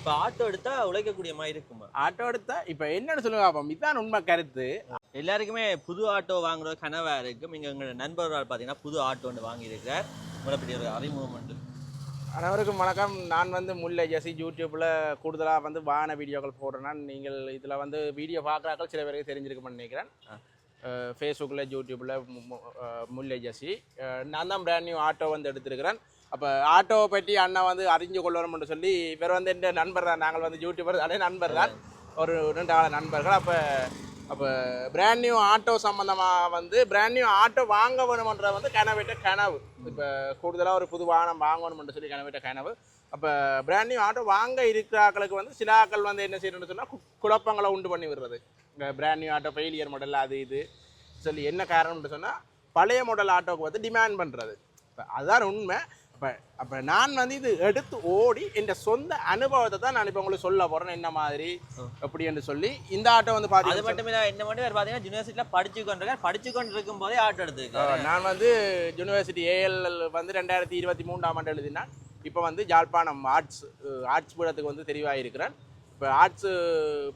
இப்போ ஆட்டோ எடுத்தா உழைக்கக்கூடிய மாதிரி இருக்குமா? ஆட்டோ எடுத்தா இப்போ என்னன்னு சொல்லுங்க பாப்போம். இதுதான் உண்மை கருத்து. எல்லாருக்குமே புது ஆட்டோ வாங்குற கனவா இருக்கும் இங்க எங்களோட நண்பர் பார்த்தீங்கன்னா புது ஆட்டோ ஒன்று வாங்கியிருக்கார் உங்களை பற்றி ஒரு அறிமுகம் உண்டு அனைவருக்கும் வணக்கம். நான் வந்து முல்லை ஜெசி யூடியூப்பில் கூடுதலாக வந்து வாகன வீடியோக்கள் போடுறேன் நீங்கள் இதில் வந்து வீடியோ பார்க்குறாக்கள் சில பேருக்கு தெரிஞ்சிருக்கும்னு நினைக்கிறேன். ஃபேஸ்புக்கில் யூடியூப்பில் முல்லை ஜெசி. நான் தான் பிராண்ட் நியூ ஆட்டோ வந்து எடுத்திருக்கிறேன். அப்போ ஆட்டோவை பற்றி அண்ணன் வந்து அறிஞ்சு கொள்ளணும்னு சொல்லி இவர் வந்து என் நண்பர் தான்? நாங்கள் வந்து யூடியூபர் அதே நண்பர் தான். ஒரு ரெண்டு கால நண்பர்கள். அப்போ அப்போ பிராண்ட் நியூ ஆட்டோ சம்மந்தமாக வந்து பிராண்ட் நியூ ஆட்டோ வாங்க வேணுமன்ற வந்து கனவிட்ட கனவு. இப்போ கூடுதலாக ஒரு புது வாகனம் வாங்கணும்னு சொல்லி கனவிட்ட கனவு. அப்போ பிராண்ட் நியூ ஆட்டோ வாங்க இருக்கிறாக்களுக்கு வந்து சில ஆக்கள் வந்து என்ன செய்யணும்னு சொன்னால் குழப்பங்களை உண்டு பண்ணி விடுறது. இந்த brand new auto failure model அது இது சொல்லி என்ன காரணம்னு சொன்னால் பழைய மாடல் ஆட்டோவுக்கு வந்து டிமாண்ட் பண்ணுறது இப்போ அதுதான் உண்மை. அப்போ அப்போ நான் வந்து இது எடுத்து ஓடி என் சொந்த அனுபவத்தை தான் நான் இப்போ உங்களுக்கு சொல்ல போகிறேன் என்ன மாதிரி? எப்படி என்று சொல்லி இந்த ஆட்டோ வந்து அது பார்த்தீங்கன்னா மட்டும் இல்ல என்ன மட்டும் பார்த்தீங்கன்னா யூனிவர்சிட்டியில் படிச்சு கொண்டிருக்கார். படிச்சு கொண்டு இருக்கும் போதே ஆட்டோ எடுத்துருக்காரு. அஹ் நான் வந்து யூனிவர்சிட்டி ஏஎல் வந்து ரெண்டாயிரத்தி இருபத்தி மூன்றாம் ஆண்டு எழுதினேன். இப்போ வந்து யாழ்ப்பாணம் ஆர்ட்ஸ் ஆர்ட்ஸ் பீடத்துக்கு வந்து தெரிவாக இருக்கிறேன் இப்போ ஆர்ட்ஸு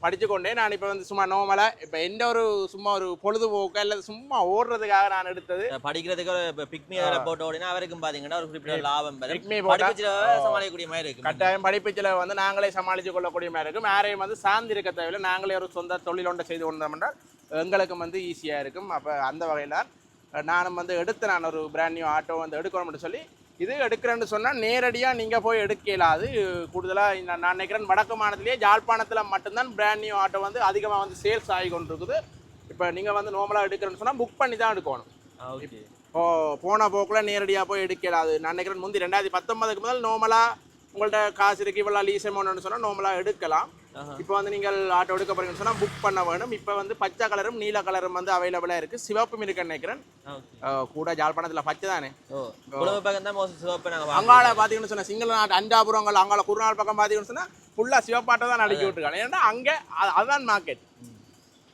படித்து கொண்டே நான் இப்போ வந்து சும்மா நோமலாக இப்போ எந்த ஒரு சும்மா ஒரு பொழுதுபோக்கு அல்லது சும்மா ஓடுறதுக்காக நான் எடுத்தது. படிக்கிறதுக்கு ஒரு பிக்மி போட்டு ஓடினா அவருக்கும் பார்த்தீங்கன்னா ஒரு குறிப்பிட்ட லாபம் படிப்பிச்சில் சமாளிக்கக்கூடிய மாதிரி இருக்கு. கட்டாயம் படிப்புச்சில் வந்து நாங்களே சமாளித்து கொள்ளக்கூடிய மாதிரி இருக்கும். யாரையும் வந்து சார்ந்து இருக்க தேவையில்லை. நாங்களே ஒரு சொந்த தொழில் ஒன்றை செய்து கொண்டோம் என்றால் எங்களுக்கும் வந்து ஈஸியாக இருக்கும். அப்போ அந்த வகையில் நானும் வந்து எடுத்து நான் ஒரு பிராண்ட் நியூ ஆட்டோ வந்து எடுக்கணும்னு சொல்லி இது எடுக்கிறேன்னு சொன்னால் நேரடியாக நீங்கள் போய் எடுக்க இயலாது கூடுதலாக நான் நான் நினைக்கிறேன் வடக்கு மாநிலத்திலேயே யாழ்ப்பாணத்தில் மட்டும்தான் பிராண்ட் நியூ ஆட்டோ வந்து அதிகமாக வந்து சேல்ஸ் ஆகி கொண்டிருக்குது. இப்போ நீங்கள் வந்து நார்மலாக எடுக்கிறேன்னு சொன்னால் புக் பண்ணி தான் எடுக்கணும். ஓகே ஓ போன போக்கில் நேரடியாக போய் எடுக்கலாது நான் நினைக்கிறேன் முந்தி ரெண்டாயிரத்தி பத்தொன்பதுக்கு முதல் நார்மலாக உங்கள்ட்ட காசு இருக்கு இவ்வளோ லீஸ் அமௌண்ட்னு சொன்னால் நார்மலாக எடுக்கலாம். இப்போ வந்து நீங்கள் ஆட்டோ எடுக்க போறீங்கன்னு சொன்னால் புக் பண்ண வேணும். இப்போ வந்து பச்சை கலரும் நீல கலரும் வந்து அவைலபிளாக இருக்குது சிவப்பும் இருக்குன்னு நினைக்கிறேன். கூட ஜாழ்ப்பாணத்தில் பச்சை தானே? அங்கால பார்த்தீங்கன்னு சொன்னால் சிங்கள நாட்டு அஞ்சாபுரங்கள் அங்கால குருநாள் பக்கம் பார்த்தீங்கன்னு சொன்னால் ஃபுல்லாக சிவப்பாட்டை தான் அடிக்கி விட்டுருக்காங்க. ஏன்னா அங்கே அது- அதுதான் மார்க்கெட்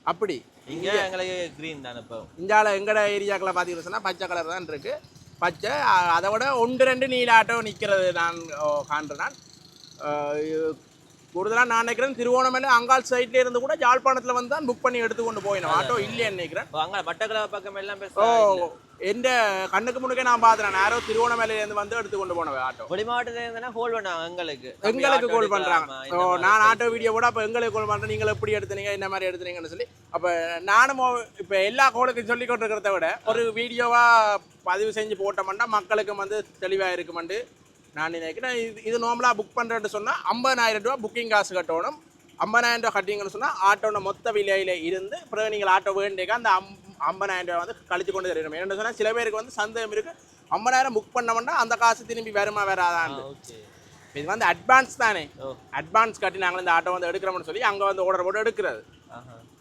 அப்படி. இங்க எங்களுக்கு கிரீன் தானே இப்போ. இந்தியாவில் எங்கட ஏரியாக்களை பார்த்தீங்கன்னு சொன்னால் பச்சை கலர் தான் இருக்கு. பச்சை அதை விட ஒன்று ரெண்டு நீல ஆட்டோ நிற்கிறது நான் காண்றேன் கூடுதலாக நான் நினைக்கிறேன் திருவோணமலை அங்காள் சைட்ல இருந்து கூட யாழ்ப்பாணத்தில் வந்து தான் புக் பண்ணி எடுத்து கொண்டு போயினோம் ஆட்டோ இல்லைன்னு நினைக்கிறேன். அங்க மட்டக்கள பக்கம் எல்லாம் ஓ எந்த கண்ணுக்கு முன்னுக்கே நான் பார்த்துறேன் யாரோ திருவோணமலையிலேருந்து வந்து எடுத்து கொண்டு போனவ ஆட்டோ வெளி மாவட்டத்துல ஹோல் பண்ணாங்க எங்களுக்கு எங்களுக்கு கால் பண்றாங்க ஓ நான் ஆட்டோ வீடியோ கூட அப்போ எங்களுக்கு கால் பண்றேன் நீங்கள் எப்படி எடுத்தீங்க என்ன மாதிரி எடுத்தீங்கன்னு சொல்லி அப்போ நானும் இப்போ எல்லா கோளுக்கும் சொல்லி கொண்டிருக்கிறத விட ஒரு வீடியோவா பதிவு செஞ்சு போட்டோம்னா மக்களுக்கு வந்து தெளிவாக இருக்குமெண்டு நான் நினைக்கிறேன் இது இது நார்மலாக புக் பண்ணுறேன்னு சொன்னால் ஐம்பதாயிரம் ரூபா புக்கிங் காசு கட்டணும் ஐம்பதாயிரம் ரூபா கட்டிங்கன்னு சொன்னால் ஆட்டோட மொத்த விலையில இருந்து பிறகு நீங்கள் ஆட்டோ வேண்டிய அந்த ஐம்பதாயிரம் ரூபா வந்து கழிச்சு கொண்டு தரணும் என்ன சொன்னால் சில பேருக்கு வந்து சந்தேகம் இருக்கு. ஐம்பதாயிரம் புக் பண்ணோம்னா அந்த காசு திரும்பி வருமா வராதான் இது வந்து அட்வான்ஸ் தானே. அட்வான்ஸ் கட்டி நாங்கள் இந்த ஆட்டோ வந்து எடுக்கிறோம்னு சொல்லி அங்கே வந்து ஆர்டர் போட்டு எடுக்கிறது.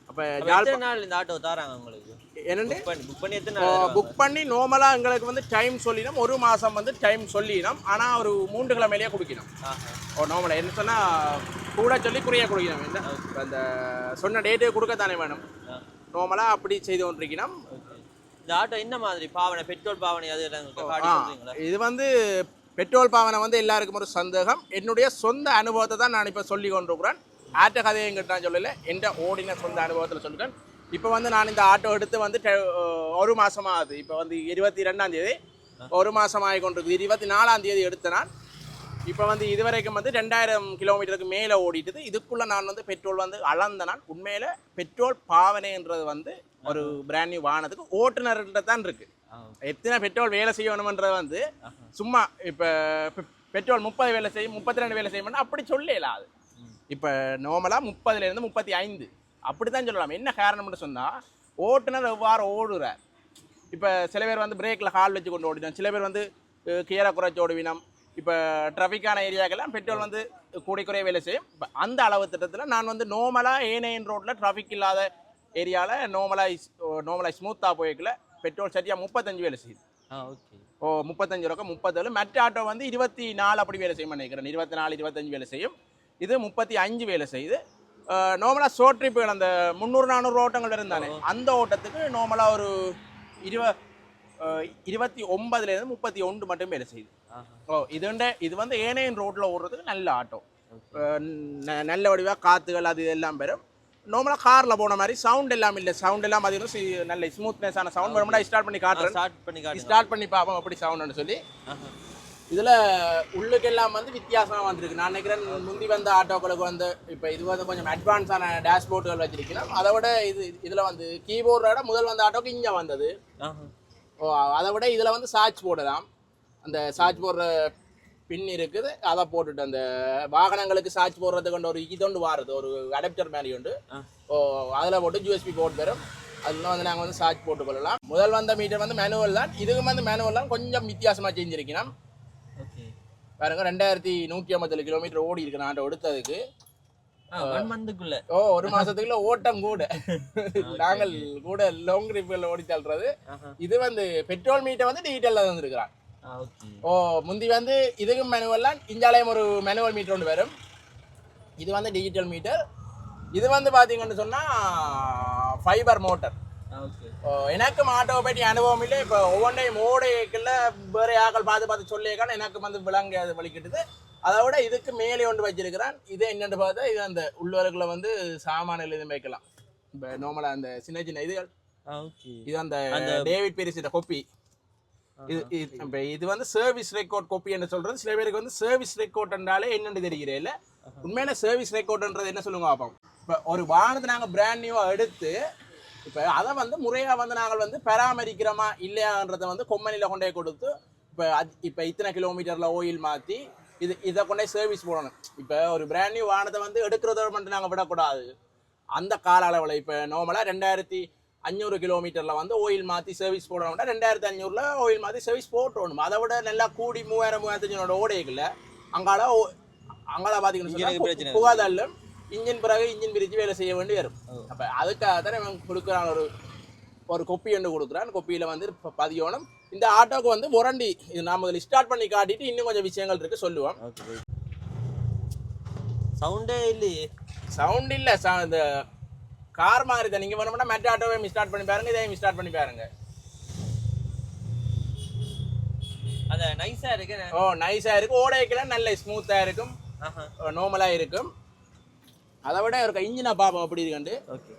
அப்போ எத்தனை நாள் இந்த ஆட்டோ தாராங்க உங்களுக்கு? என்னண்டு புக் பண்ணி எத்தனை? புக் பண்ணி நார்மலாக எங்களுக்கு வந்து டைம் சொல்லினோம் ஒரு மாதம் வந்து டைம் சொல்லினோம் ஆனால் ஒரு மூன்று கிழமையிலேயே குடிக்கணும் ஓ நார்மலாக என்ன சொன்னால் கூட சொல்லி குறைய குடிக்கணும் என்ன அந்த சொன்ன டேட்டு கொடுக்கத்தானே வேணும். ஆ, நார்மலாக அப்படி செய்து கொண்டிருக்கணும் இந்த ஆட்டோ என்ன மாதிரி பாவனை? பெட்ரோல் பாவனை அது இது வந்து பெட்ரோல் பாவனை வந்து எல்லாருக்கும் ஒரு சந்தேகம். என்னுடைய சொந்த அனுபவத்தை தான் நான் இப்போ சொல்லி கொண்டிருக்கிறேன். ஆட்ட கதையை எங்கிட்ட நான் சொல்லலை. எந்த ஓடின சொந்த அனுபவத்தில் சொல்லிட்டேன். இப்போ வந்து நான் இந்த ஆட்டோ எடுத்து வந்து ஒரு மாசமா ஆகுது இப்போ வந்து இருபத்தி ரெண்டாம் தேதி. ஒரு மாசம் ஆகி கொண்டிருக்கு இருபத்தி நாலாம் தேதி எடுத்த நான். இப்போ வந்து இதுவரைக்கும் வந்து ரெண்டாயிரம் கிலோமீட்டருக்கு மேலே ஓடிட்டுது. இதுக்குள்ளே நான் வந்து பெட்ரோல் வந்து அளந்த நான் உண்மையில் பெட்ரோல் பாவனைன்றது வந்து ஒரு பிராண்ட் நியூ வாகனத்துக்கு ஓட்டுநர்கிட்ட தான் இருக்குது எத்தனை பெட்ரோல் வேலை செய்யணுமன்றது வந்து சும்மா இப்போ பெட்ரோல் முப்பது வேலை செய்யும் முப்பத்தி ரெண்டு வேலை செய்யணும்னா அப்படி சொல்லலாம் அது. இப்போ நார்மலாக முப்பதுலேருந்து முப்பத்தி ஐந்து அப்படி தான் சொல்லலாம். என்ன காரணம்னு சொன்னால் ஓட்டுநர் எவ்வாறு ஓடுறார்? இப்போ சில பேர் வந்து பிரேக்கில் கால் வச்சு கொண்டு ஓடினோம் சில பேர் வந்து கீரை குறைச்சி ஓடுவினோம். இப்போ ட்ராஃபிக்கான ஏரியாக்கெல்லாம் பெட்ரோல் வந்து கூடி குறைய வேலை செய்யும். இப்போ அந்த அளவு திட்டத்தில் நான் வந்து நார்மலாக ஏனையன் ரோட்டில் டிராஃபிக் இல்லாத ஏரியாவில் நார்மலாக நார்மலாக ஸ்மூத்தாக போய்க்கல பெட்ரோல் சரியாக முப்பத்தஞ்சு வேலை செய்யுது. ஓ முப்பத்தஞ்சு ரூபா முப்பத்தேழு. மற்ற ஆட்டோ வந்து இருபத்தி நாலு அப்படி வேலை செய்யும் நினைக்கிறேன். இருபத்தி நாலு இருபத்தஞ்சு வேலை செய்யும். இது முப்பத்தி அஞ்சு வேலை செய்யுது. நார்மலாக ஷோர்ட் ட்ரிப்புகள் அந்த முந்நூறு நானூறு ஓட்டங்கள் இருந்தானே அந்த ஓட்டத்துக்கு நார்மலாக ஒரு இருவ இருபத்தி ஒன்பதுலேருந்து முப்பத்தி ஒன்று மட்டும் வேலை செய்யுது. ஓ இதுண்ட இது வந்து ஏனையன் ரோட்டில் ஓடுறதுக்கு நல்ல ஆட்டோ. நல்ல வடிவாக காற்றுகள் அது எல்லாம் பெறும் நார்மலாக காரில் போன மாதிரி சவுண்ட் எல்லாம் இல்லை. சவுண்ட் எல்லாம் பார்த்தீங்கன்னா நல்ல ஸ்மூத்னஸான சவுண்ட் வரும்னா ஸ்டார்ட் பண்ணி காட்டுறேன். ஸ்டார்ட் பண்ணி ஸ்டார்ட் பண்ணி பார்ப்போம் எப்படி சவுண்டுன்னு சொல்லி. இதில் உள்ளுக்கெல்லாம் வந்து வித்தியாசமாக வந்திருக்கு. நான் நினைக்கிறேன் முந்தி வந்த ஆட்டோக்களுக்கு வந்து இப்போ இது வந்து கொஞ்சம் அட்வான்ஸான டேஷ்போர்டுகள் வச்சிருக்கலாம். அதை விட இது இதில் வந்து கீபோர்டோட முதல் வந்த ஆட்டோக்கு இங்கே வந்தது. ஓ அதை விட இதில் வந்து சார்ஜ் போடலாம். அந்த சார்ஜ் போடுற பின் இருக்குது. அதை போட்டுட்டு அந்த வாகனங்களுக்கு சார்ஜ் போடுறதுக்கு கொண்டு ஒரு இதொண்டு வாருது. ஒரு அடாப்டர் மாதிரி உண்டு. ஓ அதில் போட்டு யூஎஸ்பி போர்ட் வரும் அதில் வந்து நாங்கள் வந்து சார்ஜ் போட்டு கொள்ளலாம். முதல் வந்த மீட்டர் வந்து மேனுவல் தான். இதுக்கும் வந்து மேனுவல் தான். கொஞ்சம் வித்தியாசமாக செஞ்சிருக்கணும் பாருங்க ரெண்டாயிரத்தி நூற்றி ஐம்பத்தேழு கிலோமீட்டர் ஓடி இருக்கு. நான் எடுத்ததுக்கு ஓ ஒரு மாசத்துக்குள்ள ஓட்டம் கூட. நாங்கள் கூட லாங் ட்ரிப்பில் ஓடி தள்ளுறது. இது வந்து பெட்ரோல் மீட்டர் வந்து டிஜிட்டலில் தந்துருக்கிறான். ஓ முந்தி வந்து இதுக்கும் மேனுவல்லாம் இஞ்சாலயம் ஒரு மேனுவல் மீட்டர் ஒன்று வரும். இது வந்து டிஜிட்டல் மீட்டர் இது வந்து பார்த்தீங்கன்னு சொன்னால் ஃபைபர் மோட்டர் எனக்கும் ஆட்டோவை பற்றி அனுபவம் இல்லை. இப்போ ஒவ்வொன்றையும் ஓடைக்குள்ள வேறு ஆக்கள் பார்த்து பார்த்து சொல்லியிருக்கான் எனக்கு வந்து விளங்க அது வலிக்கிட்டுது. அதை விட இதுக்கு மேலே ஒன்று வச்சிருக்கிறான். இது என்னென்னு பார்த்தா இது அந்த உள்ளவர்களை வந்து சாமானில் இது வைக்கலாம். இப்போ நார்மலாக அந்த சின்ன சின்ன இதுகள். இது அந்த டேவிட் பெரிசிட்ட கொப்பி. இது இது- இப்ப இது வந்து சர்வீஸ் ரெக்கார்ட் கோப்பி என்று சொல்றது. சில பேருக்கு வந்து சர்வீஸ் ரெக்கார்ட்ன்றாலே என்னன்னு தெரிகிறே இல்ல. உண்மையான சர்வீஸ் ரெக்கார்ட்ன்றது என்ன சொல்லுங்க பார்ப்போம் இப்போ ஒரு வாகனத்தை நாங்கள் பிராண்ட் நியூவாக எடுத்து இப்போ அதை வந்து முறையாக வந்து நாங்கள் வந்து பராமரிக்கிறோமா இல்லையான்றதை வந்து கொம்மனியில் கொண்டே கொடுத்து இப்போ இப்போ இத்தனை கிலோமீட்டரில் ஓயில் மாற்றி இது இதை கொண்டே சர்வீஸ் போடணும். இப்போ ஒரு பிராண்ட் நியூ வாகனத்தை வந்து எடுக்கிறத மட்டும் நாங்கள் விடக்கூடாது. அந்த கால அளவில் இப்போ நார்மலாக ரெண்டாயிரத்தி அஞ்சூறு கிலோமீட்டரில் வந்து ஓயில் மாற்றி சர்வீஸ் போடணும்னா ரெண்டாயிரத்தி அஞ்சூறில் ஓயில் மாற்றி சர்வீஸ் போட்டுடணும் அதை விட நல்லா கூடி மூவாயிரம் மூவாயிரத்தி அஞ்சூறோட ஓடைகளில் அங்கால அங்கால பார்த்தீங்கன்னா. புகாதல்லும் இன்ஜின் பிறகு இன்ஜின் பிரித்து வேலை செய்ய வேண்டி வரும். அப்போ அதுக்காக தான் இவன் கொடுக்குறான் ஒரு ஒரு கொப்பி ஒன்று கொடுக்குறான். கொப்பியில் வந்து பதியணும். இந்த ஆட்டோக்கு வந்து முரண்டி இது நாம இதில் ஸ்டார்ட் பண்ணி காட்டிட்டு இன்னும் கொஞ்சம் விஷயங்கள் இருக்கு சொல்லுவோம். சவுண்டே இல்லையே. சவுண்ட் இல்லை இந்த கார் மாதிரி தான். நீங்கள் வேணும்னா மெட் ஆட்டோவை ஸ்டார்ட் பண்ணி பாருங்க இதையும் ஸ்டார்ட் பண்ணி பாருங்க. அந்த நைஸா இருக்கு ஓ நைஸாக இருக்கும் ஓடைக்கெல்லாம் நல்ல ஸ்மூத்தாக இருக்கும். நார்மலாக இருக்கும். அதை விட இருக்க இன்ஜினை பார்ப்போம் அப்படி இருக்குண்டு ஓகே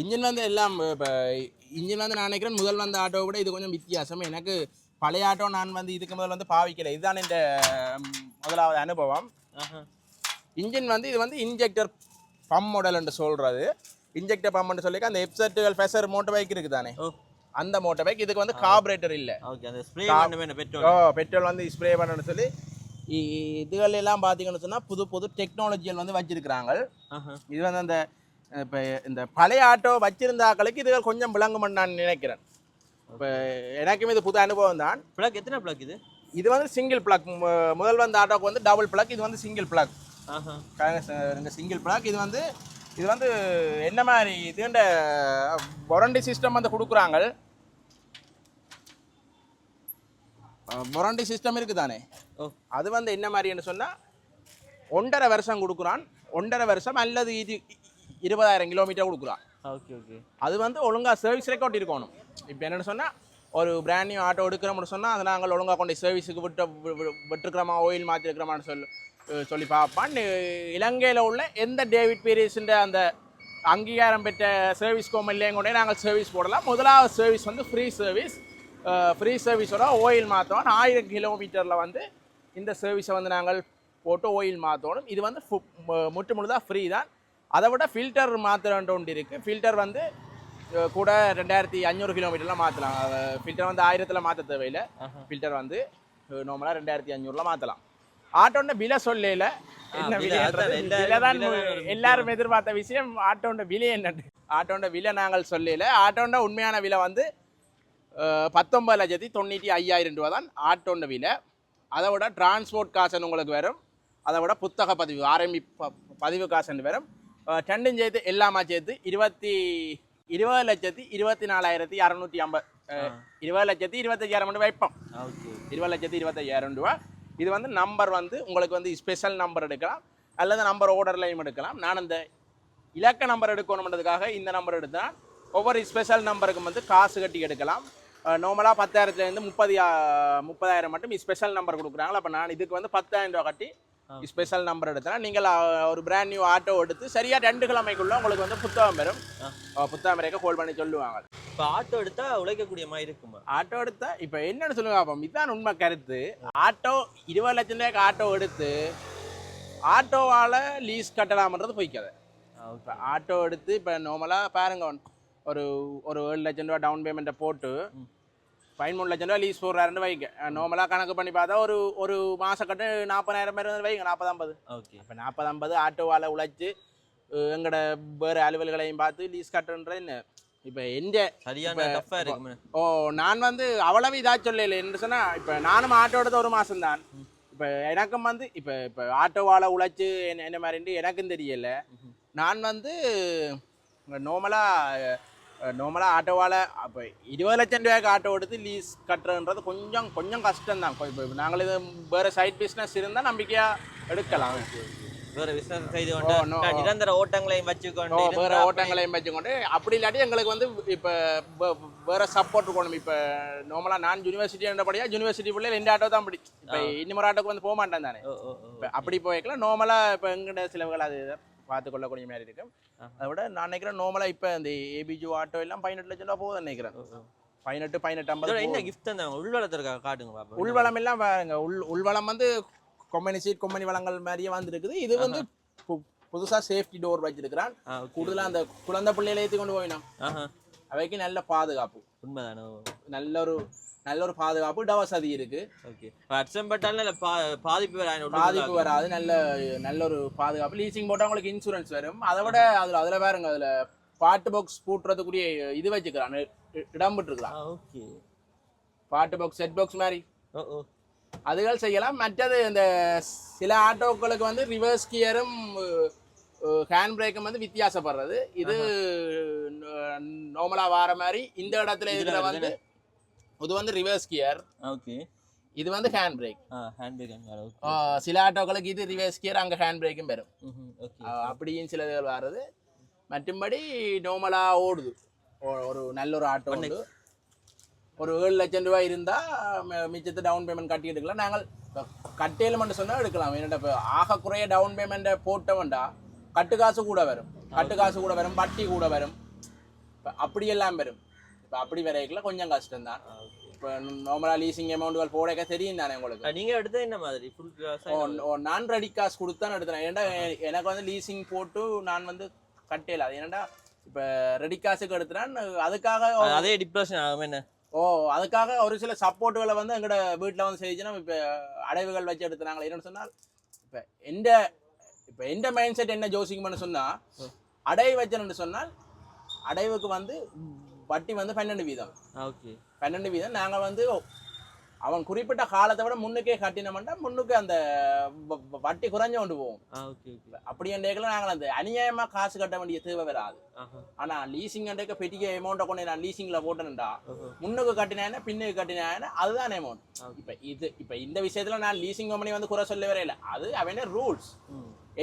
இன்ஜின் வந்து எல்லாம் இப்போ இன்ஜின் வந்து நான் நினைக்கிறேன் முதல் வந்த ஆட்டோவை விட இது கொஞ்சம் வித்தியாசம். எனக்கு பழைய ஆட்டோ நான் வந்து இதுக்கு முதல் வந்து பாவிக்கல. இதுதான் இந்த முதலாவது அனுபவம். இன்ஜின் வந்து இது வந்து இன்ஜெக்டர் பம்ப் மாடல் என்று சொல்கிறது இன்ஜெக்டர் பம்ப்னு சொல்லி அந்த எப்செட்டுகள் ஃபெசர் மோட்டர் பைக் இருக்குது தானே அந்த மோட்டர் பைக் இதுக்கு வந்து கார்பரேட்டர் இல்லை. ஓகே அந்த ஸ்ப்ரே கா- பண்ணுமே ஓ பெட்ரோல் பெட்ரோல் வந்து ஸ்ப்ரே பண்ணணும்னு சொல்லி இதுகள் எல்லாம் பார்த்தீங்கன்னு சொன்னால் புது புது டெக்னாலஜிகள் வந்து வச்சிருக்கிறாங்க. இது வந்து அந்த இப்போ இந்த பழைய ஆட்டோ வச்சிருந்த ஆக்களுக்கு இதுகள் கொஞ்சம் விளங்குமென்னு நான் நினைக்கிறேன். இப்போ எனக்குமே இது புது அனுபவம் தான் பிளக் எத்தனை பிளக் இது? இது வந்து சிங்கிள் பிளக் முதல் வந்த ஆட்டோக்கு வந்து டபுள் பிளக் இது வந்து சிங்கிள் பிளக் சிங்கிள் பிளாக் இது வந்து இது வந்து என்ன மாதிரி இதுண்ட வாரண்டி சிஸ்டம் வந்து கொடுக்குறாங்க. வாரண்டி சிஸ்டம் இருக்குதானே? அது வந்து என்ன மாதிரின்னு சொன்னால் ஒன்றரை வருஷம் கொடுக்குறான். ஒன்றரை வருஷம் அல்லது இது இருபதாயிரம் கிலோமீட்டர் கொடுக்குறான். Okay okay. அது வந்து ஒழுங்காக சர்வீஸ் ரெக்கார்ட் இருக்கணும். இப்போ என்னென்னு சொன்னால் ஒரு பிராண்ட் நியூ ஆட்டோ எடுக்கிறோம்னு சொன்னால் அதை நாங்கள் ஒழுங்காக கொண்டு சர்வீஸுக்கு விட்டு விட்டுருக்கிறோமா ஆயில் மாற்றிருக்கிறோமான்னு சொல்லி சொல்லி பார்ப்பான். இலங்கையில் உள்ள எந்த டேவிட் பீரியஸுன்ற அந்த அங்கீகாரம் பெற்ற சர்வீஸ் கோமல்லையும் கொண்டே நாங்கள் சர்வீஸ் போடலாம். முதலாவது சர்வீஸ் வந்து ஃப்ரீ சர்வீஸ் ஃப்ரீ சர்வீஸோட ஓயில் மாற்றோம் ஆயிரம் கிலோமீட்டரில் வந்து இந்த சர்வீஸை வந்து நாங்கள் போட்டு ஓயில் மாற்றணும் இது வந்து ஃபு- முற்று முழுதாக ஃப்ரீ தான். அதை விட ஃபில்டர் மாற்ற வேண்டிய ஒன்று இருக்குது ஃபில்டர் வந்து கூட ரெண்டாயிரத்தி அஞ்சூறு கிலோமீட்டர்லாம் மாற்றலாம் ஃபில்டர் வந்து ஆயிரத்தில் மாற்ற தேவையில்லை. ஃபில்டர் வந்து நார்மலாக ரெண்டாயிரத்தி அஞ்சூறுல மாற்றலாம் ஆட்டோண்ட விலை சொல்லல என்ன எல்லாரும் எதிர்பார்த்த விஷயம் ஆட்டோண்ட விலை என்னன்னு. ஆட்டோண்ட விலை நாங்கள் சொல்லல ஆட்டோண்ட உண்மையான விலை வந்து பத்தொன்பது லட்சத்தி தொண்ணூற்றி ஐயாயிரம் ரூபா தான் ஆட்டோண்ட விலை. அதை விட டிரான்ஸ்போர்ட் காசுன்னு உங்களுக்கு வரும். அதை விட புத்தக பதிவு ஆர்எம்பி பதிவு காசுன்னு வரும். ரெண்டும் சேர்த்து எல்லாமா சேர்த்து இருபத்தி இருபது லட்சத்தி இருபத்தி நாலாயிரத்தி அறநூற்றி ஐம்பது இருபது லட்சத்தி இருபத்தஞ்சாயிரம் மட்டும் வைப்போம். ஓகே. இருபது லட்சத்தி இருபத்தையாயிரம் ரூபா. இது வந்து நம்பர் வந்து உங்களுக்கு வந்து ஸ்பெஷல் நம்பர் எடுக்கலாம். அல்லது நம்பர் ஓர்டர்லையும் எடுக்கலாம். நான் அந்த இலக்க நம்பர் எடுக்கணுன்றதுக்காக இந்த நம்பர் எடுத்தேன் ஒவ்வொரு ஸ்பெஷல் நம்பருக்கும் வந்து காசு கட்டி எடுக்கலாம். நார்மலாக பத்தாயிரத்துலேருந்து முப்பது முப்பதாயிரம் மட்டும் ஸ்பெஷல் நம்பர் கொடுக்குறாங்களா. அப்போ நான் இதுக்கு வந்து பத்தாயிரம் ரூபா கட்டி ஸ்பெஷல் நம்பர் எடுத்தேன்னா நீங்கள் ஒரு பிராண்ட் நியூ ஆட்டோ எடுத்து சரியாக ரெண்டு கிழமைக்குள்ள உங்களுக்கு வந்து புத்தகம் பெறும் புத்தகம் வரைக்கும் கால் பண்ணி சொல்லுவாங்க. இப்போ ஆட்டோ எடுத்தா உழைக்கக்கூடிய மாதிரி இருக்குமா? ஆட்டோ எடுத்தா இப்போ என்னன்னு சொல்லுங்க அப்போ இதுதான் உண்மை கருத்து. ஆட்டோ இருபது லட்சம் ரூபாய்க்கு ஆட்டோ எடுத்து ஆட்டோவால் லீஸ் கட்டலாம்ன்றது பொய்க்காது. இப்போ ஆட்டோ எடுத்து இப்போ நார்மலாக பாருங்க ஒரு ஒரு ஏழு லட்சம் ரூபா டவுன் பேமெண்ட்டை போட்டு பதிமூணு லட்சம் ரூபா லீஸ் போடுறாருன்னு வைங்க. நார்மலாக கணக்கு பண்ணி பார்த்தா ஒரு ஒரு மாதம் கட்டு நாற்பதாயிரம் பேர் வந்து வைங்க நாற்பது ஐம்பது ஓகே. இப்போ நாற்பது ஐம்பது ஆட்டோவால் உழைச்சி எங்களோட வேறு அலுவல்களையும் பார்த்து லீஸ் கட்டுன்றது என்ன? இப்போ எந்த சரியான ஓ நான் வந்து அவ்வளவு இதா சொல்லல. என்று சொன்னா இப்ப நானும் ஆட்டோ எடுத்த ஒரு மாசம் தான் இப்ப எனக்கும் வந்து இப்ப இப்ப ஆட்டோவால உழைச்சு என்ன என்ன மாதிரின்ட்டு எனக்கும் தெரியல. நான் வந்து நார்மலா நார்மலா ஆட்டோவால அப்ப இருபது லட்சம் ரூபாய்க்கு ஆட்டோ எடுத்து லீஸ் கட்டுறதுன்றது கொஞ்சம் கொஞ்சம் கஷ்டம் தான் இப்போ நாங்கள் இது வேற சைட் பிஸ்னஸ் இருந்தால் நம்பிக்கையா எடுக்கலாம். வேற பிசினஸ் செய்து கொண்டு நிரந்தர ஓட்டங்களையும் வச்சுக்கொண்டு வேற ஓட்டங்களையும் வச்சுக்கொண்டு அப்படி இல்லாட்டி எங்களுக்கு வந்து இப்போ வேற சப்போர்ட் இருக்கணும் இப்போ நார்மலாக நான் யூனிவர்சிட்டி என்றபடியா யூனிவர்சிட்டி பிள்ளைகள் ரெண்டு ஆட்டோ தான் படி இப்போ இன்னொரு ஆட்டோக்கு வந்து போக மாட்டேன் தானே. இப்போ அப்படி போய்க்கலாம். நார்மலாக இப்போ எங்கிட்ட சிலவுகள் அது பார்த்து கொள்ளக்கூடிய மாதிரி இருக்கும் அதை விட நான் நினைக்கிறேன் நார்மலாக இப்போ இந்த ஏபிஜு ஆட்டோ எல்லாம் பதினெட்டு லட்சம் ரூபா போகுதுன்னு நினைக்கிறேன். பதினெட்டு பதினெட்டு ஐம்பது என்ன கிஃப்ட் தந்தாங்க? உள்வளத்திற்காக காட்டுங்க உள்வளம் எல்லாம் பாருங்க. உள் உள்வளம் வந்து கொம்பனி சீட் கொம்பனி வளங்கள் மாதிரியே வந்துருக்குது. இது வந்து பு- புதுசா சேஃப்டி டோர் வச்சிருக்கிறான். ஆ, okay. கூடுதலா அந்த குழந்தை பிள்ளைகளை ஏற்றி கொண்டு போயினோம் அவைக்கு நல்ல பாதுகாப்பு. உண்மைதானோ? நல்ல ஒரு நல்ல ஒரு பாதுகாப்பு இடவசதி இருக்கு. ஓகே அச்சம் பட்டாலும் இல்ல பா- பாதிப்பு வராது. பாதிப்பு வராது. நல்ல நல்ல ஒரு பாதுகாப்பு. லீசிங் போட்டா உங்களுக்கு இன்சூரன்ஸ் வரும். அதை விட அதுல அதுல பாருங்க அதுல பாட்டு பாக்ஸ் பூட்டுறதுக்குரிய இது வச்சுக்கிறான். இடம் விட்டுருக்கலாம் ஓகே பாட்டு பாக்ஸ் செட் பாக்ஸ் மாதிரி. அதுகள் செய்யலாம். மற்றது இந்த சில ஆட்டோக்களுக்கு வந்து ரிவர்ஸ் கியரும் ஹேண்ட் பிரேக்கும் வந்து வித்தியாசப்படுறது. இது நார்மலா வார மாதிரி இந்த இடத்துல இதுல வந்து இது வந்து ரிவர்ஸ் கியர் ஓகே இது வந்து ஹேண்ட் பிரேக் ஹேண்ட் ஓகே சில ஆட்டோக்களுக்கு இது ரிவர்ஸ் கியர் அங்க ஹேண்ட் பிரேக்கும் வரும். அப்படியும் சில இதுகள் வருது மற்றும்படி நார்மலா ஓடுது. ஒரு நல்ல ஒரு ஆட்டோ உண்டு ஒரு ஏழு லட்சம் ரூபாய் இருந்தா ம- மிச்சத்தை டவுன் பேமெண்ட் கட்டி எடுக்கலாம். நாங்கள் கட்டையில் மட்டும் சொன்னா எடுக்கலாம். என்னடா இப்போ ஆக குறைய டவுன் பேமெண்ட்டை போட்டவன்டா கட்டு காசு கூட வரும். கட்டு காசு கூட வரும் வட்டி கூட வரும். அப்படியெல்லாம் வரும். இப்போ அப்படி வரைக்கல கொஞ்சம் கஷ்டம்தான். இப்போ நார்மலாக லீசிங் அமௌண்ட்டுகள் போடக்க தெரியும் தானே உங்களுக்கு? ஆ, நீங்க எடுத்தது என்ன மாதிரி? ஃபுல் ஓ நான் ரெடி காசு கொடுத்து தான் எடுத்தேன். ஏன்டா எனக்கு வந்து லீசிங் போட்டு நான் வந்து கட்டல. அது ஏன்டா இப்போ ரெடி காசுக்கு எடுத்துறேன் அதுக்காக அதே டிப்ரெஷன் ஆகும் என்ன? ஓ அதுக்காக ஒரு சில சப்போர்ட்டுகளை வந்து எங்களோட வீட்டில் வந்து செய்யுச்சுன்னா இப்போ அடைவுகள் வச்சு எடுத்துனாங்களே என்னன்னு சொன்னால் இப்போ எந்த இப்போ எந்த மைண்ட் செட் என்ன ஜோசிக்கும்னு சொன்னால் அடைவு வச்சேன்னு சொன்னால் அடைவுக்கு வந்து வட்டி வந்து பன்னெண்டு வீதம். ஓகே. பன்னெண்டு வீதம். நாங்கள் வந்து அவன் குறிப்பிட்ட காலத்தை விட முன்னுக்கே கட்டினோம்னா முன்னுக்கு அந்த வட்டி குறைஞ்சு கொண்டு போவோம். அப்படி என்றைக்குள்ள நாங்கள் அந்த அநியாயமா காசு கட்ட வேண்டிய தேவை வராது. ஆனா லீசிங் அண்டைக்கு பெரிய அமௌண்ட்டை கொண்டு நான் லீசிங்ல போட்டேன்டா முன்னுக்கு கட்டினேன்னா பின்னுக்கு கட்டினேன்னா அதுதான் அமௌண்ட். இப்ப இது இப்ப இந்த விஷயத்துல நான் லீசிங் கம்பெனி வந்து குறை சொல்ல வரையில அது அவனே ரூல்ஸ்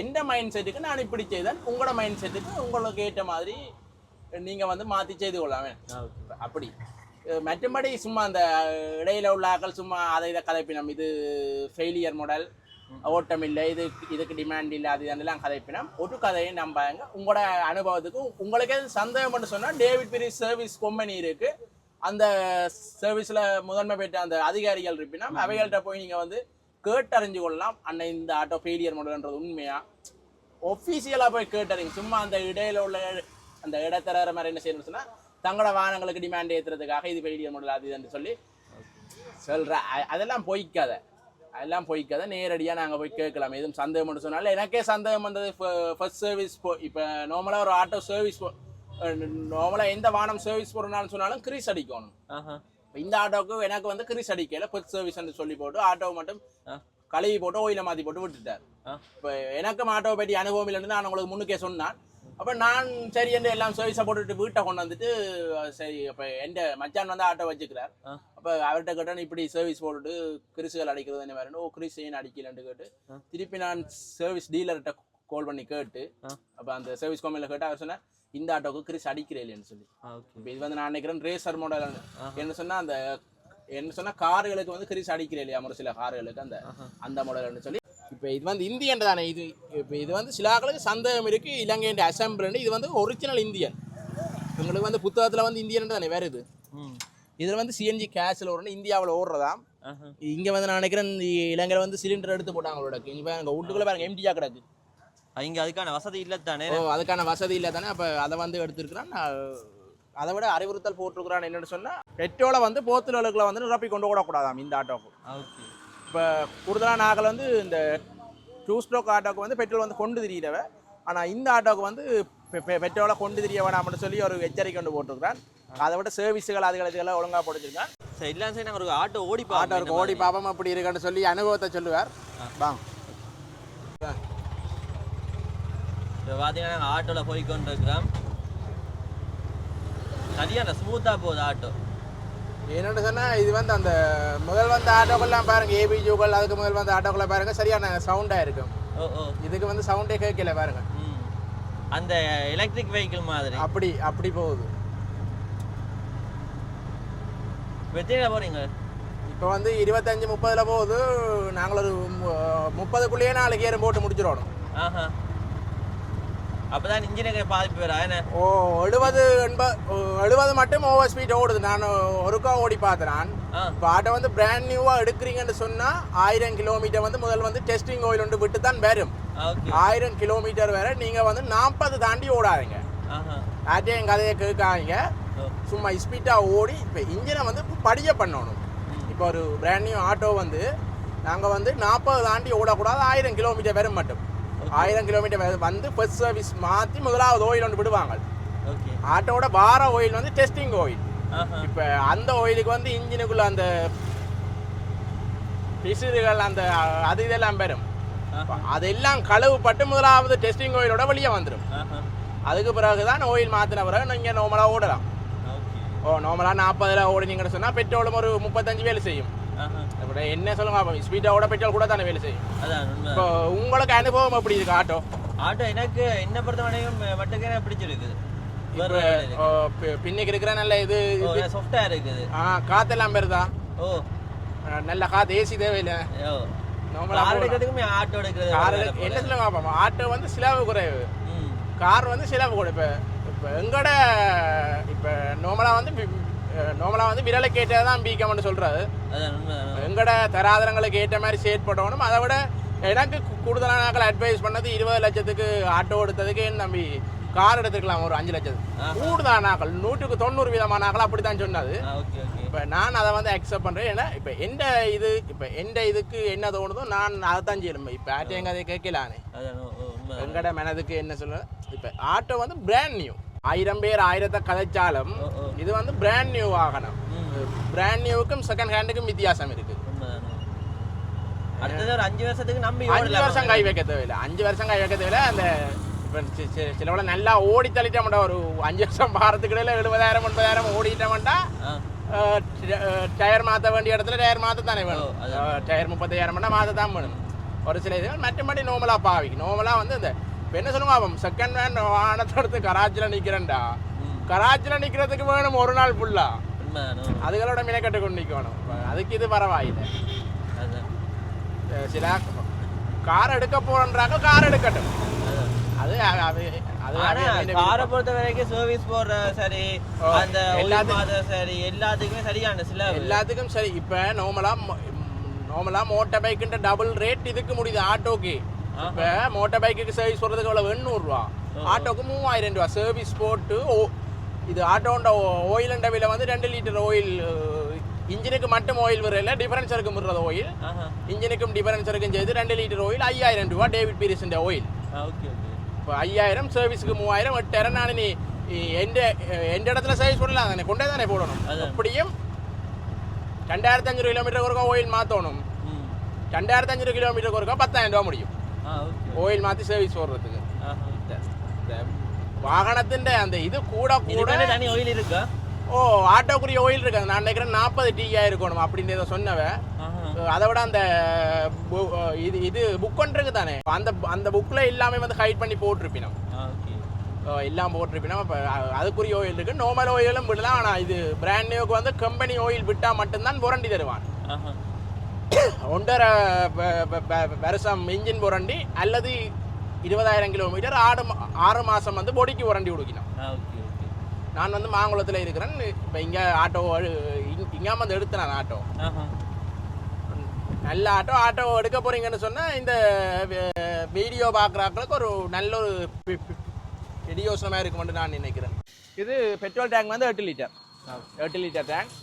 எந்த மைண்ட் செட்டுக்கு நான் இப்படி செய்தேன் உங்களோட மைண்ட் செட்டுக்கு உங்களுக்கு ஏற்ற மாதிரி நீங்க வந்து மாத்தி செய்து ஓகே. அப்படி. மற்றபடி சும்மா அந்த இடையில உள்ள ஆட்கள் சும்மா அதை இதை கதைப்பினம். இது ஃபெயிலியர் மாடல் ஓட்டம் இல்லை இது இதுக்கு டிமாண்ட் இல்லை அது இதெல்லாம் கதைப்பினம். ஒரு கதையை நம்பாங்க. உங்களோட அனுபவத்துக்கு உங்களுக்கே சந்தேகம் பண்ண சொன்னால் டேவிட் பிரி சர்வீஸ் கம்பெனி இருக்கு. அந்த சர்வீஸ்ல முதன்மை பெற்ற அந்த அதிகாரிகள் இருப்பினா அவைகள்கிட்ட போய் நீங்க வந்து கேட்டறிஞ்சு கொள்ளலாம். அண்ணன் இந்த ஆட்டோ ஃபெயிலியர் மாடல்ன்றது உண்மையா? ஒஃபீஷியலாக போய் கேட்டறிங்க. சும்மா அந்த இடையில உள்ள அந்த இடத்தர மாதிரி என்ன செய்யணும்னு சொன்னா தங்களோட வாகனங்களுக்கு டிமாண்ட் ஏற்றுறதுக்காக இது மாடல் அது இதுன்னு சொல்லி சொல்ற. அ- அதெல்லாம் பொய்க்காத. அதெல்லாம் பொய்க்காத. நேரடியாக நாங்கள் போய் கேட்கலாம். எதுவும் சந்தேகம் மட்டும் சொன்னாலும் எனக்கே சந்தேகம் வந்தது ஃபர்ஸ்ட் சர்வீஸ் போ இப்போ நார்மலாக ஒரு ஆட்டோ சர்வீஸ் நார்மலாக எந்த வாகனம் சர்வீஸ் போடுறனாலும் சொன்னாலும் கிரீஸ் அடிக்கணும். இப்ப இந்த ஆட்டோவுக்கு எனக்கு வந்து கிரீஸ் அடிக்கல. ஃபர்ஸ்ட் சர்வீஸ் சொல்லி போட்டு ஆட்டோ மட்டும். கழுவி போட்டு ஓயில மாற்றி போட்டு விட்டுட்டார். இப்போ எனக்கும் ஆட்டோவை பற்றி அனுபவம் இல்லைன்னு நான் உங்களுக்கு முன்னுக்கே சொன்னேன். அப்போ நான் சரி என்று எல்லாம் சர்வீஸை போட்டுட்டு வீட்டை கொண்டு வந்துட்டு சரி அப்போ எந்த மச்சான் வந்து ஆட்டோ வச்சுக்கிறார். அப்போ அவர்கிட்ட கேட்டேன் இப்படி சர்வீஸ் போட்டுட்டு கிறிஸுகள் அடிக்கிறது என்ன வேறு ஓ கிறிஸ் ஏன் அடிக்கலன்ட்டு கேட்டு. திருப்பி நான் சர்வீஸ் டீலர்கிட்ட கால் பண்ணி கேட்டு. அப்போ அந்த சர்வீஸ் கம்பெனியில் கேட்டு அவர் சொன்னா இந்த ஆட்டோக்கு கிரிஸ் அடிக்கிற இல்லைன்னு சொல்லி. இப்போ இது வந்து நான் நினைக்கிறேன் ரேசர் மாடல் என்ன சொன்னா அந்த என்ன சொன்னா கார்களுக்கு வந்து கிரிஸ் அடிக்கிற இல்லையா? ஒரு சில கார்களுக்கு அந்த அந்த மாடல்னு சொல்லி இப்போ இது வந்து இந்தியன் தானே? இது இப்போ இது வந்து சில ஆட்களுக்கு சந்தேகம் இருக்கு இலங்கையின் அசம்பிள் இது வந்து ஒரிஜினல் இந்தியன். உங்களுக்கு வந்து புத்தகத்தில் வந்து இந்தியன் தானே வேறு இது? இதில் வந்து சிஎன்ஜி கேஸில் ஓடணும் இந்தியாவில் ஓடுறதாம். இங்கே வந்து நான் நினைக்கிறேன் இலங்கையில் வந்து சிலிண்டர் எடுத்து போட்டாங்க அவங்களோட இப்போ எங்கள் வீட்டுக்குள்ளே பாருங்க எம்டியா கிடக்கு. இங்க அதுக்கான வசதி இல்ல தானே? ஓ அதுக்கான வசதி இல்லை தானே? அப்போ அதை வந்து எடுத்துருக்கிறான். அதை விட அறிவுறுத்தல் போட்டிருக்கிறான் என்னன்னு சொன்னால் பெட்ரோலை வந்து போத்துலகளுக்குள்ள வந்து நிரப்பி கொண்டு விடக்கூடாதாம் இந்த ஆட்டோக்கு ஓகே. இப்போ கூடுதலான நாங்கள் வந்து இந்த டூ ஸ்ட்ரோக் ஆட்டோக்கு வந்து பெட்ரோல் வந்து கொண்டு திரியிறவ. ஆனால் இந்த ஆட்டோக்கு வந்து பெட்ரோலை கொண்டு திரிய வேணாம்னு சொல்லி ஒரு எச்சரிக்கை கொண்டு போட்டிருக்கிறான் அதை விட சர்வீஸுகள் அதுகள் இதுகளை ஒழுங்காக போட்டுருக்கான் சரி இல்ல சரி நாங்க ஒரு ஆட்டோ ஓடி ஆட்டோ இருக்கு ஓடி பாப்போம் அப்படி இருக்குன்னு சொல்லி அனுபவத்தை சொல்லுவார். வாங்க. இப்போ பார்த்தீங்கன்னா நாங்கள் ஆட்டோவில் போய் கொண்டு இருக்கிறோம் சரியான ஸ்மூத்தாக போகுது ஆட்டோ. என்னென்னு சொன்னால் இது வந்து அந்த முதல் வந்த ஆட்டோக்கெல்லாம் பாருங்க ஏபி ஜூகள் அதுக்கு முதல் வந்த ஆட்டோக்களை பாருங்க சரியான சவுண்டாக இருக்கும். ஓ ஓ. இதுக்கு வந்து சவுண்டே கேட்கல பாருங்க. அந்த எலக்ட்ரிக் வெஹிக்கிள் மாதிரி. அப்படி அப்படி போகுது. வெற்றியில் போகிறீங்க இப்போ வந்து இருபத்தஞ்சு முப்பதில் போகுது நாங்கள் ஒரு முப்பதுக்குள்ளேயே நாளைக்கு ஏறும் போட்டு முடிச்சிடணும். ஆஹா. அப்போ தான் இன்ஜினுக்கு பாதிப்பு வரா என்ன? ஓ எழுபது எண்பது எழுபது மட்டும் ஓவர் ஸ்பீட் ஓடுது. நான் ஒருக்கா ஓடி பார்த்தேன் இப்போ ஆட்டோ வந்து பிராண்ட் நியூவாக எடுக்கிறீங்கன்னு சொன்னால் ஆயிரம் கிலோமீட்டர் வந்து முதல் வந்து டெஸ்டிங் ஆயில் ஒன்று விட்டு தான் வரும் ஆயிரம் கிலோமீட்டர் வரை நீங்கள் வந்து நாற்பது தாண்டி ஓடாதீங்க. யார்ட்டையும் என் கதையை கேட்காதீங்க. சும்மா ஸ்பீட்டாக ஓடி இப்போ இன்ஜினை வந்து படிக்க பண்ணணும். இப்போ ஒரு பிராண்ட் நியூ ஆட்டோ வந்து நாங்கள் வந்து நாற்பது தாண்டி ஓடக்கூடாது ஆயிரம் கிலோமீட்டர் வரும் மட்டும். ஆயிரம் கிலோமீட்டர் வந்து ஃபர்ஸ்ட் சர்வீஸ் மாற்றி முதலாவது ஓயில் ஒன்று விடுவாங்க. ஆட்டோட பார ஆயில் வந்து டெஸ்டிங் ஆஹா. இப்போ அந்த ஆயிலுக்கு வந்து இன்ஜினுக்குள்ள அந்த பிசுறுகள் அந்த அது இதெல்லாம் பெறும். அதெல்லாம் கழுவுப்பட்டு முதலாவது டெஸ்டிங் ஆயிலோட வெளியே வந்துடும் அதுக்கு பிறகு தான் ஆயில் மாற்றின பிறகு நீங்கள் நார்மலாக ஓடலாம். ஓ நார்மலாக நாற்பதில் ஓடினீங்கன்னு சொன்னால் பெட்ரோலும் ஒரு முப்பத்தஞ்சு வேலை செய்யும். என்ன சொல்லுங்க ஸ்பீடோட பெட்ரோல் கூட தானே வேலை செய்யும். இப்போ உங்களுக்கு அனுபவம் எப்படி இருக்கு ஆட்டோ? ஆட்டோ எனக்கு என்ன பொறுத்த வரைக்கும் மட்டுக்கு பிடிச்சிருக்குது. பின்னுக்கு இருக்கிற நல்ல இது ஓ சாஃப்டாக இருக்குது. ஆ காத்தெல்லாம் பெறுதா? ஓ. நல்ல காத்து ஏசி தேவையில்லை. கார் எடுக்கிறதுக்குமே ஆட்டோ எடுக்கிறது என்ன. சொல்லுங்க பாப்போம் ஆட்டோ வந்து செலவு குறைவு. கார் வந்து செலவு கூட இப்போ இப்போ எங்கட இப்போ நார்மலாக வந்து நார்மலாக வந்து விரலுக்கு ஏற்றது தான் பிகம்னு உண்மை எங்கட தராதரங்களுக்கு ஏற்ற மாதிரி செயற்படணும் அதை விட எனக்கு கூடுதலான நாட்கள் அட்வைஸ் பண்ணது இருபது லட்சத்துக்கு ஆட்டோ எடுத்ததுக்கு என் நம்பி கார் எடுத்துக்கலாம் ஒரு அஞ்சு லட்சத்துக்கு. கூடுதலான நாட்கள் நூற்றுக்கு தொண்ணூறு விதமான நாட்கள் அப்படி தான் சொன்னது இப்போ நான் அதை வந்து அக்செப்ட் பண்ணுறேன் ஏன்னா இப்போ எந்த இது இப்போ எந்த இதுக்கு என்ன தோணுதோ நான் அதை தான் செய்யணும் இப்போ ஆட்டோ எங்க அதை கேட்கலானே எங்கட மனதுக்கு என்ன சொல்ல இப்போ ஆட்டோ வந்து பிராண்ட் நியூ ஆயிரம் பேர் ஆயிரத்தை கதைச்சாலும். இது வந்து பிராண்ட் நியூ வாகனம். பிராண்ட் நியூவுக்கும் செகண்ட் ஹேண்டுக்கும் வித்தியாசம் இருக்கு. அடுத்தது ஒரு அஞ்சு வருஷத்துக்கு நம்பி அஞ்சு வருஷம் கை வைக்க தேவையில்லை. அஞ்சு வருஷம் கை வைக்க தேவையில்லை. அந்த இப்போ சிலவள நல்லா ஓடி தள்ளிட்டோம்டா ஒரு அஞ்சு வருஷம் பாரத்துக்கு இடையில எழுபதாயிரம் ஒன்பதாயிரம் ஓடிட்டோம்டா டயர் மாற்ற வேண்டிய இடத்துல டயர் மாற்ற தானே வேணும். டயர் முப்பத்தாயிரம் மாற்ற தான் வேணும். ஒரு சில இதுகள் மற்றபடி நோமலாக பாவிக்கு. நோமலாக வந்து இந்த இப்போ என்ன சொல்லுங்க அவன் செகண்ட் ஹேண்ட் வாகனத்தை எடுத்து கராச்சியில் நிற்கிறேன்டா கராச்சியில் நிற்கிறதுக்கு வேணும் ஒரு நாள் உண்மைதான் அதுகளோட மினக்கட்டு கொண்டு நிற்கணும் அதுக்கு இது பரவாயில்லை சில கார் எடுக்க போறன்றாங்க கார் எடுக்கட்டும் அது அது காரை பொறுத்த வரைக்கும் சர்வீஸ் போடுற சரி அந்த எல்லாத்துக்கும் சரி எல்லாத்துக்குமே சரியான சில எல்லாத்துக்கும் சரி இப்போ நார்மலாக நார்மலாக மோட்டார் பைக்குன்ற டபுள் ரேட் இதுக்கு முடியுது ஆட்டோக்கு இப்போ மோட்டார் பைக்குக்கு சர்வீஸ் போடுறதுக்கு எவ்வளோ எண்ணூறுரூவா ஆட்டோக்கு மூவாயிரம் ரூபா சர்வீஸ் போட்டு ஓ இது ஆட்டோண்ட ஆயிலண்ட விலை வந்து ரெண்டு லிட்டர் ஆயில் இன்ஜினுக்கு மட்டும் ஆயில் வரல டிஃபரன்ஸ் இருக்கும் விடுறது ஆஹா இன்ஜினுக்கும் டிஃபரன்ஸ் இருக்கும் செய்து ரெண்டு லிட்டர் ஆயில் ஐயாயிரம் ரூபா டேவிட் பீரிஸின் ஓகே இப்போ ஐயாயிரம் சர்வீஸுக்கு மூவாயிரம் எட்டாயிரம் நான் நீ எந்த எந்த இடத்துல சர்வீஸ் பண்ணலாம் தானே கொண்டே தானே போடணும் அதான். அப்படியும் ரெண்டாயிரத்தி அஞ்சூறு கிலோமீட்டருக்கு ஒருக்கா ஆயில் மாற்றணும் ம் ரெண்டாயிரத்தி அஞ்சூறு கிலோமீட்டருக்கு ஒருக்கா பத்தாயிரம் சர்வீஸ் போடுறதுக்கு ஆஹா இந்த வாகனத்தின் அந்த இது கூட கூட தனி ஆயில் இருக்கா ஓ ஆட்டோக்குரிய ஆயில் இருக்காது நான் நினைக்கிறேன் நாற்பது டீயா இருக்கணும் அப்படின்னு ஏதோ சொன்னவ ஆஹா அதை விட அந்த இது இது புக் ஒன்றுக்கு தானே அந்த அந்த புக்கில் எல்லாமே வந்து ஹைட் பண்ணி போட்டிருப்பினோம் எல்லாம் போட்டிருப்பினோம் இப்போ அதுக்குரிய ஆயில் இருக்குது நார்மல் ஆயிலும் விடலாம் ஆனால் இது பிராண்ட் நியூக்கு வந்து கம்பெனி ஆயில் விட்டால் மட்டும்தான் புரண்டி தருவான் ஒன்றரை வருஷம் இன்ஜின் புரண்டி அல்லது இருபதாயிரம் கிலோமீட்டர் ஆறு ஆறு மாதம் வந்து பொடிக்கு புரண்டி கொடுக்கணும். நான் வந்து மாங்குளத்தில் இருக்கிறேன். இப்போ இங்கே ஆட்டோ இங்கே வந்து எடுத்தேன் நான் ஆட்டோ நல்ல ஆட்டோ ஆட்டோ எடுக்க போறீங்கன்னு சொன்னால் இந்த வீடியோ பார்க்குறாக்களுக்கு ஒரு நல்ல ஒரு பி- பி- பிடியோசனமாக இருக்குமென்று நான் நினைக்கிறேன். இது பெட்ரோல் டேங்க் வந்து எட்டு லிட்டர் எட்டு லிட்டர் டேங்க்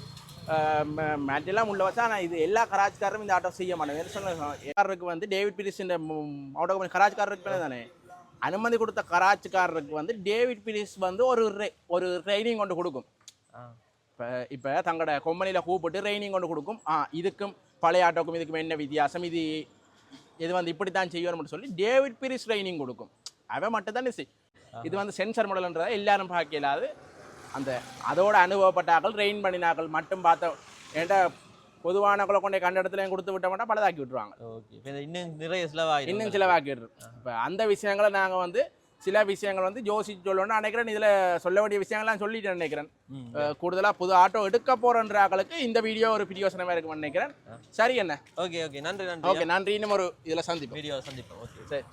மேட்டெல்லாம் உள்ள வச்சா ஆனால் இது எல்லா கராச்சிக்காரரும் இந்த ஆட்டோ செய்ய மாட்டேன். சொன்னதுக்கு வந்து டேவிட் பிரிஸ் இந்த ஆட்டோ கம்பெனி கராச்சிக்காரருக்கு தானே? அனுமதி கொடுத்த கராச்சிக்காரருக்கு வந்து டேவிட் பிரிஸ் வந்து ஒரு ஒரு ட்ரைனிங் கொண்டு கொடுக்கும். இப்போ இப்போ தங்களோட கொம்பனியில் கூப்பிட்டு ட்ரைனிங் கொண்டு கொடுக்கும். ஆ இதுக்கும் பழைய ஆட்டோக்கும் இதுக்கும் என்ன வித்தியாசம்? இது இது வந்து இப்படி தான் செய்யணும்னு சொல்லி டேவிட் பிரிஸ் ட்ரைனிங் கொடுக்கும். அவன் மட்டும் தான் இது வந்து சென்சர் மாடல்ன்றதை எல்லாரும் பார்க்க இயலாது. அந்த அதோட அனுபவப்பட்ட ஆக்கள் ட்ரெயின் பண்ணினாக்கள் மட்டும் பார்த்த ஏன்டா பொதுவானக்களை கொண்டே கண்ட இடத்துலையும் கொடுத்து விட்ட மாட்டா பலதாக்கி விட்டுருவாங்க. ஓகே. இன்னும் நிறைய செலவாயிடும். இன்னும் சிலவாக்கிடுறோம் இப்போ அந்த விஷயங்களை நாங்கள் வந்து சில விஷயங்கள் வந்து யோசிச்சு சொல்லணும்னு நினைக்கிறேன். இதில் சொல்ல வேண்டிய விஷயங்கள்லாம் சொல்லிட்டு நினைக்கிறேன். கூடுதலாக புது ஆட்டோ எடுக்க போறன்ற ஆக்களுக்கு இந்த வீடியோ ஒரு பிரியோசனமாக இருக்கும்னு நினைக்கிறேன். சரி என்ன? Okay okay. நன்றி நன்றி. ஓகே நன்றி. இன்னும் ஒரு இதில் சந்திப்போம். வீடியோ சந்திப்போம். ஓகே. சரி.